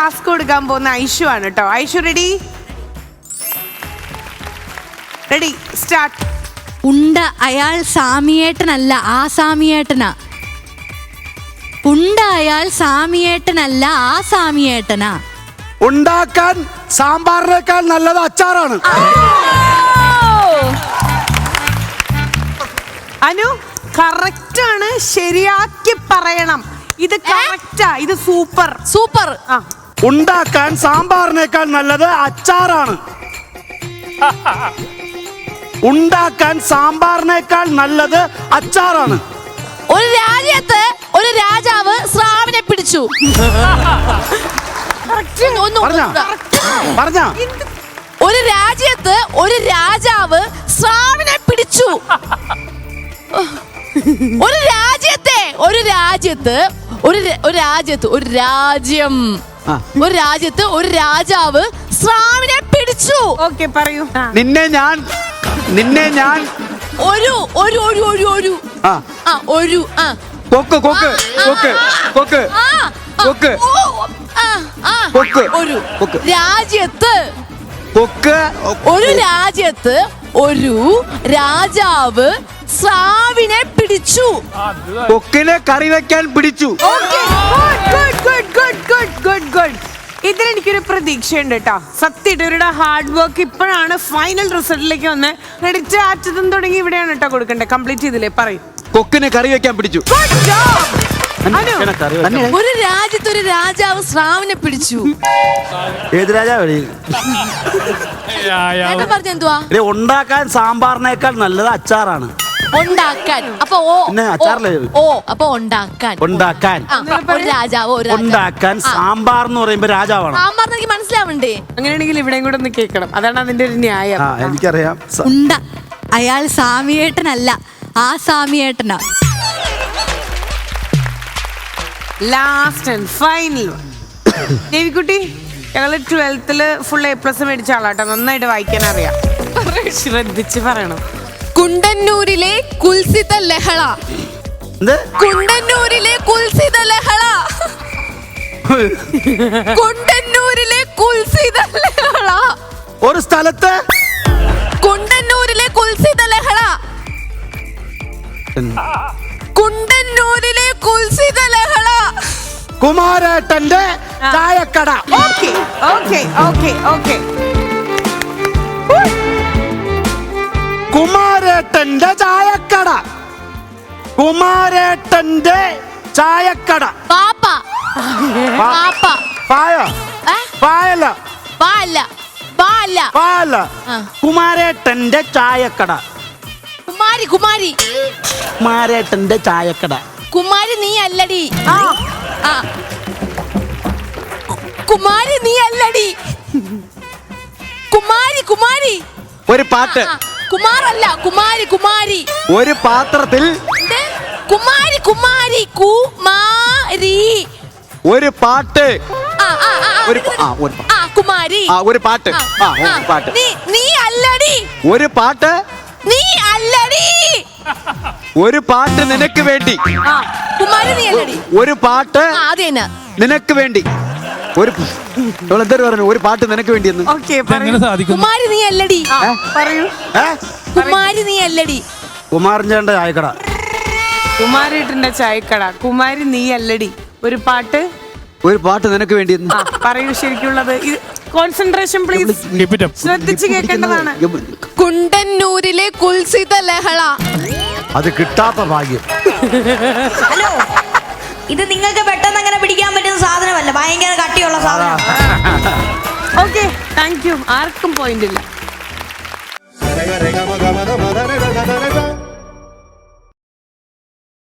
Task കൊടുക്കാൻ പോകുന്ന ഐഷു ആണ് കേട്ടോ. ഐഷു റെഡി റെഡി സ്റ്റാർട്ട് ഉണ്ട. അയാൾ സാമിയേട്ടനല്ല ആ സാമിയേട്ടനാ ഉണ്ട അയാൾ സാമിയേട്ടനല്ല ആ സാമിയേട്ടനാ ഉണ്ടാക്കാൻ സാമ്പാറിനേക്കാൾ നല്ലത് അച്ചാറാണ്. അനു കറക്റ്റ് ആണ്. ശരിയാക്കി പറയണം. ഇത് കറക്റ്റാ ഇത് സൂപ്പർ. സൂപ്പർ. ആ. ഉണ്ടാക്കാൻ സാമ്പാറിനേക്കാൾ നല്ലത് അച്ചാറാണ്. ഉണ്ടാക്കാൻ സാമ്പാറിനേക്കാൾ നല്ലത് അച്ചാറാണ്. ഒരു രാജ്യത്ത് ഒരു രാജാവ് സ്രാവിനെ പിടിച്ചു. പറഞ്ഞ? ഒരു രാജ്യത്ത് ഒരു രാജാവ് സ്രാവിനെ പിടിച്ചു. ഒരു രാജ്യത്തെ ഒരു രാജ്യത്ത് ഒരു ഒരു രാജ്യത്ത് ഒരു രാജ്യം. ഒരു രാജ്യത്ത് ഒരു രാജാവ് സ്രാവിനെ പിടിച്ചു. ഓക്കെ പറയൂ. നിന്നെ ഞാൻ നിന്നെ ഞാൻ ഒരു ഒരു ഒരു ഒരു ഒരു. ആ. ആ ഒരു ആ. കൊക്ക് കൊക്ക് കൊക്ക് കൊക്ക് ആ, ആ, കൊക്ക്. ഓ, ആ, ആ, കൊക്ക്. ഒരു കൊക്ക്. രാജ്യത്ത് കൊക്ക് ഒരു രാജ്യത്ത് ഒരു രാജാവ് സ്രാവിനെ പിടിച്ചു. കൊക്കിനെ കറി വെക്കാൻ പിടിച്ചു. Okay, good good, good, good good good ഇതിലെനിക്കൊരു പ്രതീക്ഷയുണ്ട് കേട്ടോ സത്യമായിട്ട് ഇവരുടെ ഹാർഡ് വർക്ക് ഇപ്പോഴാണ് ഫൈനൽ റിസൾട്ടിലേക്ക് വന്ന് ക്രെഡിറ്റ് ആറ്റതും തുടങ്ങി ഇവിടെയാണ് കേട്ടോ കൊടുക്കേണ്ടത്. കംപ്ലീറ്റ് ചെയ്തില്ലേ? പറയും. കൊക്കിനെ കറി വെക്കാൻ പിടിച്ചു. ഒരു രാജ്യത്ത് ഒരു രാജാവ് ശ്രാവിനെ പിടിച്ചു. ഏത് രാജാവ് പറഞ്ഞെന്തുവാ? ഉണ്ടാക്കാൻ സാമ്പാറിനേക്കാൾ നല്ലത് അച്ചാറാണ്. ഉണ്ടാക്കാൻ. അപ്പൊ ഓ പിന്നെ അച്ചാറിലെ- ഓ, അപ്പൊ ഉണ്ടാക്കാൻ. ഉണ്ടാക്കാൻ. ആ, ഒരു രാജാവ് ഒരു രാജാവ്. ഉണ്ടാക്കാൻ സാമ്പാർ എന്ന് പറയുമ്പോ രാജാവാണ്? സാമ്പാർ എനിക്ക് മനസ്സിലാവണ്ടേ അങ്ങനെയാണെങ്കിൽ ഇവിടെയും കൂടെ ഒന്ന് കേൾക്കണം. അതാണ് അതിന്റെ ഒരു ന്യായം. ആ എനിക്കറിയാം. സ- ഉണ്ട. അയാൾ സ്വാമിയേട്ടനല്ല. ആ സ്വാമിയേട്ടനാ. ലാസ്റ്റ് ആൻഡ് ഫൈനൽ ദേവിക്കുട്ടി ഞങ്ങൾ ട്വൽത്തിൽ ഫുൾ എ പ്ലസ് മേടിച്ച ആളാട്ടോ. നന്നായിട്ട് വായിക്കാൻ അറിയാം ശ്രദ്ധിച്ച് പറയണം. കുണ്ടന്നൂരിലെ കുൽസിത ലഹള. എന്ത്? കുണ്ടന്നൂരിലെ കുൽസിത ലഹള. കുണ്ടന്നൂരിലെ കുൽസിത ലഹള. ഒരു സ്ഥലത്ത്? കുണ്ടന്നൂരിലെ കുൽസിത ലഹള. കുണ്ടന്നൂരിലെ കുൽസിത ലഹള. കുമാരേട്ടന്റെ ചായക്കട. Okay okay okay. ഓക്കെ കുമാരേട്ടന്റെ ചായക്കട. കുമാരേട്ടന്റെ ചായക്കട. പാപ്പ. പാപ്പ. പായ. കുമാരേട്ടന്റെ ചായക്കട. കുമാരി കുമാരി. കുമാരേട്ടന്റെ ചായക്കട. കുമാരി നീ അല്ലടി. ആ ആ. കുമാരി നീ അല്ലടി. കുമാരി കുമാരി. ഒരു പാട്ട്. കുമാറല്ല കുമാരി കുമാരി. ഒരു പാത്രത്തിൽ കുമാരി കുമാരി കുമാരി. ഒരു പാട്ട്. ആ ആ ആ, ആ, ഒരു പ- ആ, ഒരു പ- ആ കുമാരി. ആ ഒരു പാട്ട്. ആ, ആ ആ, ഒരു പാട്ട്. നീ നീ അല്ലടി. ഒരു പാട്ട്. നീ അല്ലടി. ഒരു പാട്ട് നിനക്ക് വേണ്ടി. ആ കുമാരി നീ അല്ലടി. ഒരു പാട്ട് ആ അത് തന്നെ. നിനക്ക് വേണ്ടി. ഒരു എന്തൊരു പറഞ്ഞു? ഒരു പാട്ട് നിനക്ക് വേണ്ടി എന്ന് ഓക്കെ എങ്ങനെ കുമാരി നീ അല്ലടി. പറയൂ. കുമാരി നീ അല്ലടി. കുമാരൻ ചായക്കട. കുമാരിട്ടിന്റെ ചായക്കട. കുമാരി നീ അല്ലടി. ഒരു പാട്ട്? ഒരു പാട്ട് നിനക്ക് വേണ്ടി പറയൂ ശരിക്കുള്ളത്. Concentration please. ശ്രദ്ധിച്ച് കേൾക്കേണ്ടതാണ്. കുണ്ടന്നൂരിലെ കുൽസിത ലഹള. അത് കിട്ടാത്ത ഭാഗ്യം. ഹലോ. ഇത് നിങ്ങൾക്ക് പെട്ടെന്ന് അങ്ങനെ പിടിക്കാൻ പറ്റുന്ന സാധനമല്ല. ഭയങ്കര കട്ടിയുള്ള സാധനം. ഓക്കെ താങ്ക് യു ആർക്കും പോയിന്റ് ഇല്ല.